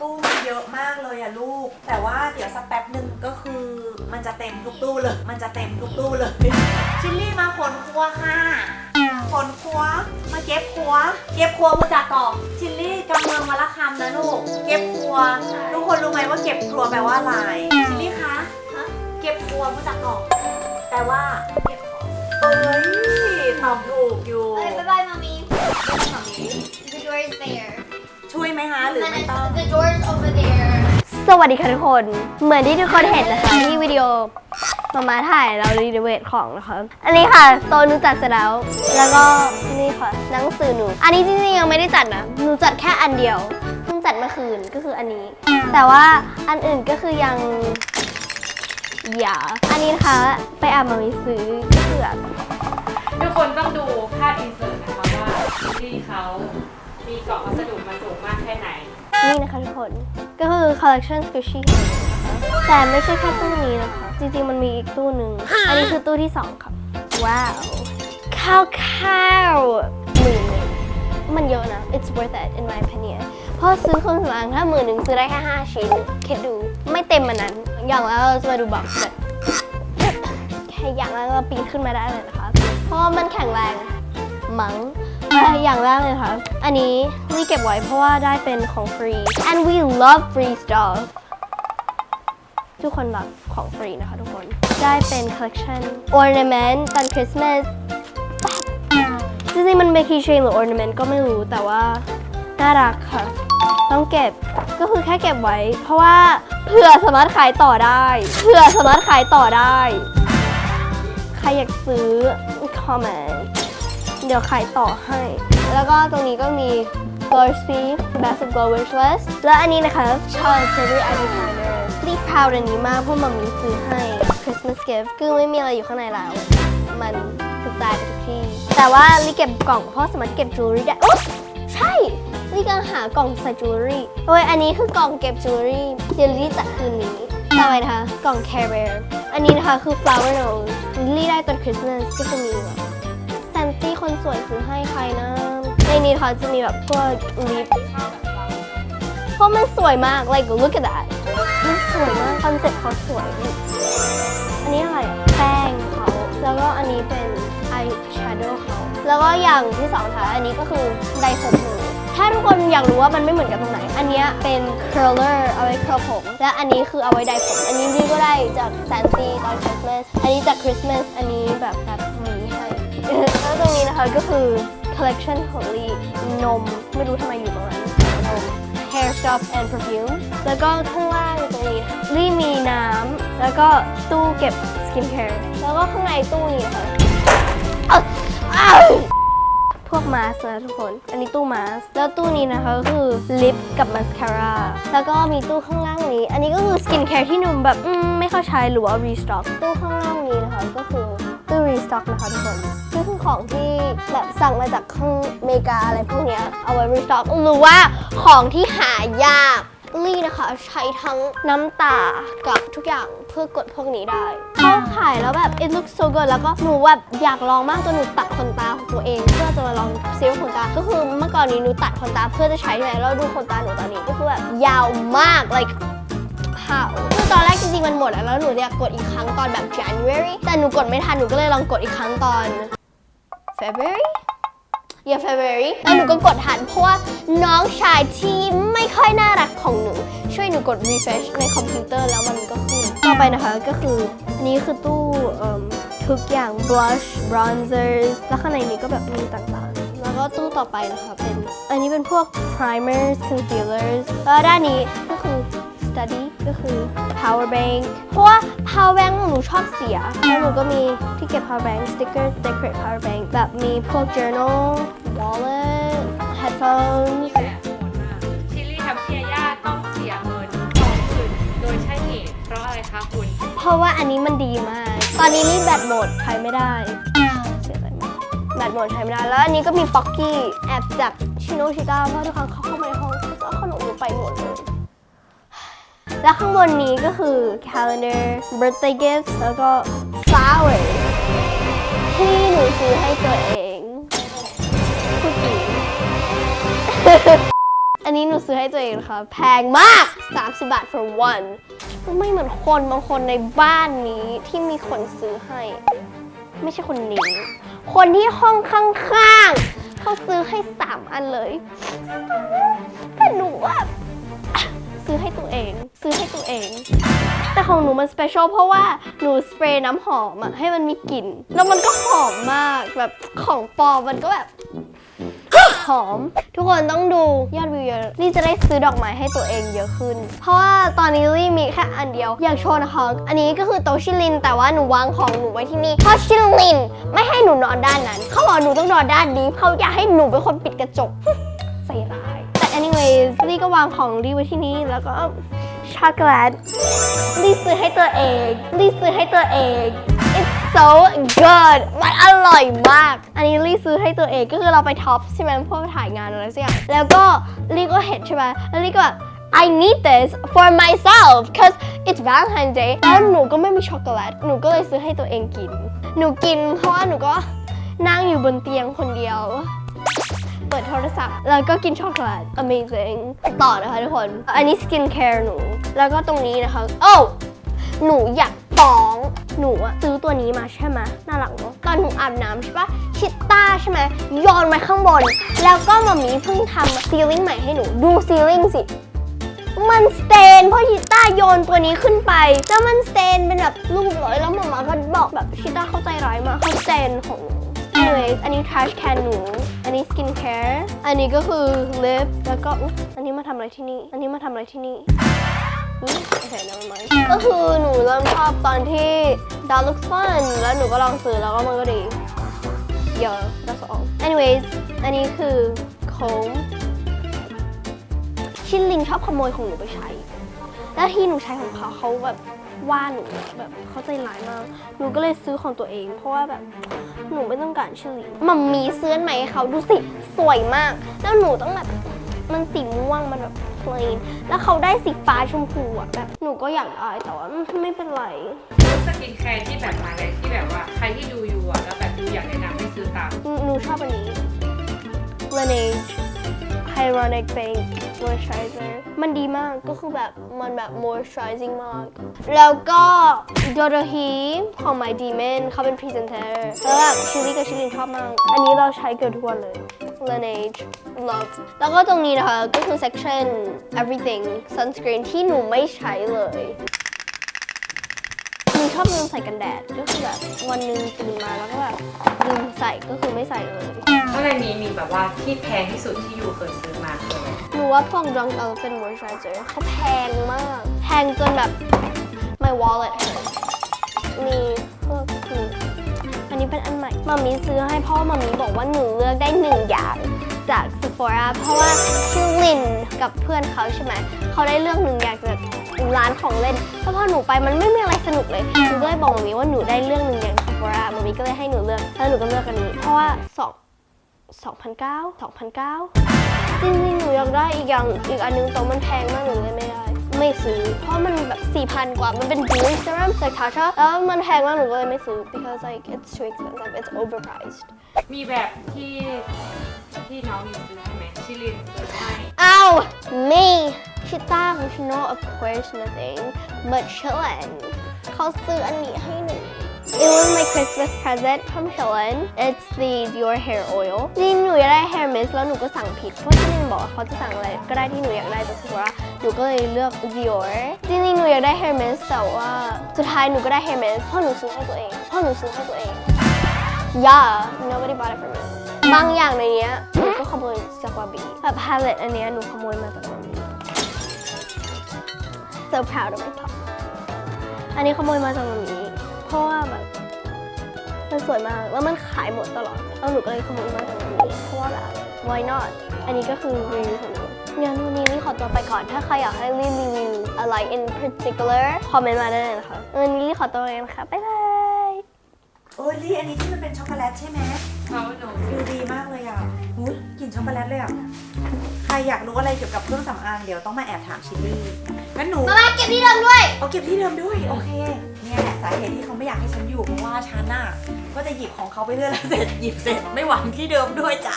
ตู้มันเยอะมากเลยอะลูก แต่ว่าเดี๋ยวสักแป๊บหนึ่งก็คือมันจะเต็มทุกตู้เลย มันจะเต็มทุกตู้เลย ชิลลี่มาขนครัวค่ะ ขนครัว มาเก็บครัว เก็บครัวมาจากกอกชิลลี่กำเมืองมาละคำนะลูก เก็บครัว ทุกคนรู้ไหมว่าเก็บครัวแปลว่าอะไร ชิลลี่คะฮะเก็บครัวมาจากกอกแปลว่าเก็บของเอ้ยตอบถูกอยู่เอ้ยบ๊ายบายมามีแบบนี้ The door is there ช่วยไห มคะ หรือไม่ต้อง The door is over there สวัสดีค่ะทุกคน เหมือนที่ทุกคนเห็นนะคะที่วิดีโอมามาถ่ายเรารีโนเวทของนะคะ อันนี้ค่ะโต๊ะหนูจัดเสร็จแล้ว แล้วก็นี่ค่ะหนังสือหนู อันนี้จริงๆยังไม่ได้จัดนะหนูจัดแค่อันเดียวเพิ่งจัดเมื่อคืนก็คืออันนี้ แต่ว่าอันอื่นก็คือยังอย่าอันนี้นะคะไปอ่านมามีซื้อก็คือแบบทุกคนต้องดูภาพอินเสิร์ตนะคะว่าที่เขามีเกาะวัสดุ นี่นะคะทุกคน ก็คือ collection squishy ของหนูนะคะแต่ไม่ใช่แค่ตู้นี้นะคะ จริงๆมันมีอีกตู้หนึ่ง อันนี้คือตู้ที่ 2 ค่ะ ว้าว ข้าวข้าวหมื่นหนึ่งมันเยอะนะ it's worth it in my opinion เพราะซื้อเครื่องสำอางถ้าหมื่นหนึ่งซื้อได้แค่ 5 ชิ้น คิดดูไม่เต็มมันนั้น อย่างแล้วเราจะมาดูบ็อกซ์แค่อย่างแรกเราปีนขึ้นมาได้เลยนะคะ เพราะมันแข็งแรงมั้ง อย่างแรกเลยค่ะ อันนี้นี่เก็บไว้เพราะว่าได้เป็นของฟรี and we love free stuff ทุกคนรักของฟรีนะคะทุกคน ได้เป็น collection ornament ตอนคริสต์มาสจริงๆมันเป็น keychain หรือ ornament ก็ไม่รู้แต่ว่า น่ารักค่ะ ต้องเก็บก็คือแค่เก็บไว้ เพราะว่าเผื่อสามารถขายต่อได้เผื่อสามารถขายต่อได้ ใครอยากซื้อ comment เดี๋ยวขายต่อให้ แล้วก็ตรงนี้ก็มี Glow Speed Best of Glow Wish List และอันนี้นะคะ Charles Cherry Eyeliner รีบพาวอันนี้มากเพราะมัมมี่ซื้อให้ Christmas gift คือไม่มีอะไรอยู่ข้างในแล้ว มันกระจายไปทุกที่ แต่ว่ารีเก็บกล่องเพราะสามารถเก็บจิวเลรี่ได้โอ๊ยใช่รีกำลังหากล่องใส่จิวเลรี่โอ้ยอันนี้คือกล่องเก็บจิวเลรี่เดี๋ยวรีจัดคืนนี้ต่อไปนะคะกล่อง Care อันนี้นะคะคือ Flower Nose รีได้ตอนคริสต์มาสก็จะมีแบบ แซนตี้คนสวยซื้อให้ใครนะ ในนี้เขาจะมีแบบพวกลิปเพราะมันสวยมาก like look at that มันสวยมากคอนเซ็ปต์เขาสวย อันนี้อะไรแป้งเขาแล้วก็อันนี้เป็นอายแชโดว์เขาแล้วก็อย่างที่สองค่ะ อันนี้ก็คือไดผมหนูถ้าทุกคนอยากรู้ว่ามันไม่เหมือนกันตรงไหน อันนี้เป็น curler เอาไว้ curl ผม และอันนี้คือเอาไว้ไดผม อันนี้นี่ก็ได้จากแซนตี้ตอนคริสต์มาส อันนี้จากคริสต์มาส อันนี้แบบแบบหมีให้ แล้วตรงนี้นะคะก็คือ collection ของลีนม ไม่รู้ทำไมอยู่ตรงนั้นนม hair stuff and perfume แล้วก็ข้างล่างตรงนี้ลี่มีน้ำ แล้วก็ตู้เก็บ skin care แล้วก็ข้างในตู้นี้นะคะพวกมาสนะทุกคน อันนี้ตู้มาส แล้วตู้นี้นะคะก็คือลิปกับมาสคาร่า แล้วก็มีตู้ข้างล่างนี้ อันนี้ก็คือ skin care ที่หนุ่มแบบไม่เข้าใช้หรือว่า restock ตู้ข้างล่างนี้นะคะก็คือตู้รีสต็อกนะคะทุกคน นี่คือของที่แบบสั่งมาจากข้างอเมริกาอะไรพวกเนี้ยเอาไว้รีสต็อกหรือว่าของที่หายากลี่นะคะใช้ทั้งน้ำตากับทุกอย่างเพื่อกดพวกนี้ได้เขาขายแล้วแบบ it looks so good แล้วก็หนูแบบอยากลองมากจนหนูตัดขนตาของตัวเอง เพื่อจะมาลองซีรีส์ขนตา ก็คือเมื่อก่อนนี้หนูตัดขนตาเพื่อจะใช้ใช่ไหมแล้วดูขนตาหนูตอนนี้ก็คือแบบยาวมาก like เผาคือตอนแรกจริงๆมันหมดอะแล้วหนูอยากกดอีกครั้งตอนแบบ January แต่หนูกดไม่ทันหนูก็เลยลองกดอีกครั้งตอน February yeah February แล้วหนูก็กดทันเพราะว่าน้องชายที่ไม่ค่อยน่ารักของหนู ช่วยหนูกด refresh ในคอมพิวเตอร์แล้วมันก็ขึ้น ต่อไปนะคะก็คือ อันนี้คือตู้ทุกอย่าง blush bronzers แล้วข้างในนี้ก็แบบมีต่างๆ แล้วก็ตู้ต่อไปนะคะเป็น อันนี้เป็นพวก primers concealers แล้วด้านนี้ก็คือ study ก็คือ power bank เพราะว่า power bank ของหนูชอบเสีย แล้วหนูก็มีที่เก็บ power bank sticker decorate power bank แบบมีพวก journal wallet headphones แต่โหดมากชิลลี่ทำพี่ยาย่าต้องเสียเงินสองหมื่นโดยใช่เหตุเพราะอะไรคะคุณ เพราะว่าอันนี้มันดีมาก ตอนนี้นี่แบตหมดใช้ไม่ได้เสียใจมากแบตหมดใช้ไม่ได้แล้วอันนี้ก็มีป๊อกกี้แอบจากชิโนชิก้าเพราะทุกครั้งเขาเข้ามาในห้องเขาจะเอาขนมหนูไปหมดเลย แล้วข้างบนนี้ก็คือ calendar birthday gifts แล้วก็ flowers ที่หนูซื้อให้ตัวเองผู้หญิงอันนี้หนูซื้อให้ตัวเองนะคะแพงมาก 30 บาท for one ไม่เหมือนคนบางคนในบ้านนี้ที่มีคนซื้อให้ ไม่ใช่คนนี้ คนที่ห้องข้างๆ เขาซื้อให้ 3 อันเลย แต่หนูว่าซื้อให้ตัวเอง ซื้อให้ตัวเอง แต่ของหนูมันสเปเชียลเพราะว่าหนูสเปรย์น้ำหอมอะให้มันมีกลิ่น แล้วมันก็หอมมากแบบของปลอมมันก็แบบ หอม ทุกคนต้องดูยอดวิวเยอะลี่จะได้ซื้อดอกไม้ให้ตัวเองเยอะขึ้น เพราะว่าตอนนี้ลี่มีแค่อันเดียว อยากโชว์นะคะอันนี้ก็คือโตะชิลิน แต่ว่าหนูวางของหนูไว้ที่นี่เพราะชิลิน ไม่ให้หนูนอนด้านนั้น เขาบอกหนูต้องนอนด้านนี้เขาอยากให้หนูเป็นคนปิดกระจก ใส่ร้าย แต่ anyways ลี่ก็วางของลี่ไว้ที่นี่แล้วก็ ช็อกโกแลตลี่ซื้อให้ตัวเองลี่ซื้อให้ตัวเอง it's so good มันอร่อยมาก อันนี้ลี่ซื้อให้ตัวเองก็คือเราไปท็อปใช่ไหมเพื่อไปถ่ายงานอะไรสักอย่างแล้วก็ลี่ก็เห็นใช่ไหมแล้วลี่ก็แบบ I need this for myself cause it's Valentine's Day แล้วหนูก็ไม่มีช็อกโกแลตหนูก็เลยซื้อให้ตัวเองกิน หนูกินเพราะว่าหนูก็นั่งอยู่บนเตียงคนเดียว เปิดโทรศัพท์ แล้วก็กินช็อกโกแลต amazing ต่อนะคะทุกคน อันนี้ skin care หนู แล้วก็ตรงนี้นะคะ โอ้หนูอยากฟ้องหนูอะซื้อตัวนี้มาใช่ไหมน่ารักเนาะตอนหนูอาบน้ำใช่ปะชิต้าใช่ไหมโยนมาข้างบน แล้วก็มามีเพิ่งทำซีลิ่งใหม่ให้หนูดูซีลิ่งสิมันสเตนเพราะชิต้าโยนตัวนี้ขึ้นไป แล้วมันสเตนเป็นแบบรูปเลยแล้วหมามาก็บอกแบบชิต้าเข้าใจร้ายมากเขาสเตนของหนู anyways อันนี้ trash can หนู อันนี้ skin care อันนี้ก็คือ lip แล้วก็อุ๊ยอันนี้มาทำอะไรที่นี่ อันนี้มาทำอะไรที่นี่อุ๊ยโอเค never mind ก็คือหนูเริ่มชอบตอนที่ that looks fun แล้วหนูก็ลองซื้อแล้วก็มันก็ดี yeah that's all anyways อันนี้คือ comb ชินลิงชอบขโมยของหนูไปใช้ แล้วที่หนูใช้ของเขาเขาแบบ ว่าหนูอะแบบเขาใจร้ายมาก หนูก็เลยซื้อของตัวเอง เพราะว่าแบบหนูไม่ต้องการชินลิงมัมมีซื้ออันใหม่ให้เขาดูสิสวยมาก แล้วหนูต้องแบบมันสีม่วงมันแบบ plain แล้วเขาได้สีฟ้าชมพูอะแบบหนูก็อยากได้แต่ว่าไม่เป็นไร สกินแคร์ที่แบบมาเลยที่แบบว่าใครที่ดูอยู่อะแล้วแบบดูอยากแนะนำให้ซื้อตาม หนูหนูชอบอันนี้ Laneige Hyaluronic Bank Moisturizer มันดีมากก็คือแบบมันแบบ moisturizing มาก แล้วก็ Dodo He ของ My Demon เขาเป็นพรีเซนเตอร์แล้วแบบชิลลี่กับชิลลินชอบมาก อันนี้เราใช้เกือบทุกวันเลย Laneige love แล้วก็ตรงนี้นะคะ ก็คือ section everything sunscreen ที่หนูไม่ใช้เลย อบลืมใส่กันแดดก็คือแบบวันหนึ่งตื่นมาแล้วก็แบบลืมใส่ก็คือไม่ใส่เลยอะไรมีมีแบบว่าที่แพงที่สุดที่ยูเคยซื้อมาคืออะไรหนูว่าพวก Drunk Elephant Moisturizer เขาแพงมาก แพงจนแบบ my wallet hurt มีพวกนี้อันนี้เป็นอันใหม่มามีซื้อให้เพราะว่ามามีบอกว่าหนูเลือกได้หนึ่งอย่างจาก Sephora เพราะว่าชื่อลินกับเพื่อนเขาใช่ไหมเขาได้เลือกหนึ่งอย่างจาก ร้านของเล่นแล้วพอหนูไปมันไม่มีอะไรสนุกเลยหนูก็เลยบอกมามีว่าหนูได้เลือกหนึ่งอย่าง Sephora มามีก็เลยให้หนูเลือกแล้วหนูก็เลือกอันนี้ เพราะว่าสอง2,009 2,009จริงๆหนูอยากได้อีกอย่างอีกอันนึงแต่มันแพงมากหนูเลยไม่ได้ไม่ซื้อ เพราะมันแบบ4,000 กว่า มันเป็น Beauty Serum จาก Tasha แล้วมันแพงมากหนูก็เลยไม่ซื้อ because like it's too expensive it's overpriced มีแบบที่ที่น้องอยู่ซื้อให้ไหมชิลินซื้อให้อ้าว me ชิต้าของชิโน of course nothing but chillin เขาซื้ออันนี้ให้หนู It was my Christmas present from Chillin It's the Dior hair oil จริงหนูอยากได้ hair mist แล้วหนูก็สั่งผิด เพราะที่นี่บอกว่าเขาจะสั่งอะไรก็ได้ที่หนูอยากได้แต่สุดว่าหนูก็เลยเลือก Dior จริงๆหนูอยากได้ hair mist แต่ว่าสุดท้ายหนูก็ได้ hair mist เพราะหนูซื้อให้ตัวเองเพราะหนูซื้อให้ตัวเอง Yeah nobody bought it for me บางอย่างในเนี้ยหนูก็ขโมยจากวาบีแบบ palette อันเนี้ยหนูขโมยมาจากวาบี so proud of myself อันนี้ขโมยมาจากวาบีเพราะว่าแบบมันสวยมากแล้วมันขายหมดตลอดแล้วหนูก็เลยขโมยมาจากวาบีเพราะว่าแบบ why not อันนี้ก็คือรีวิวของหนูงั้นวันนี้ลี่ขอตัวไปก่อนถ้าใครอยากให้รีวิวอะไร in particular คอมเมนต์มาได้เลยนะคะวันนี้ลี่ขอตัวไปนะคะบ๊ายบาย โอ้ยลี่อันนี้ที่มันเป็นช็อกโกแลตใช่ไหมเขาหนูฟิลดีมากเลยอะหูยกลิ่นช็อกโกแลตเลยอะ ใครอยากรู้อะไรเกี่ยวกับเครื่องสำอางเดี๋ยวต้องมาแอบถามชิลลี่งั้นหนู มามาเก็บที่เดิมด้วย เอาเก็บที่เดิมด้วย โอเค เนี่ยแหละสาเหตุที่เขาไม่อยากให้ฉันอยู่เพราะว่าฉันน่ะก็จะหยิบของเขาไปเรื่อยแล้วเสร็จหยิบเสร็จไม่หวังที่เดิมด้วยจ้า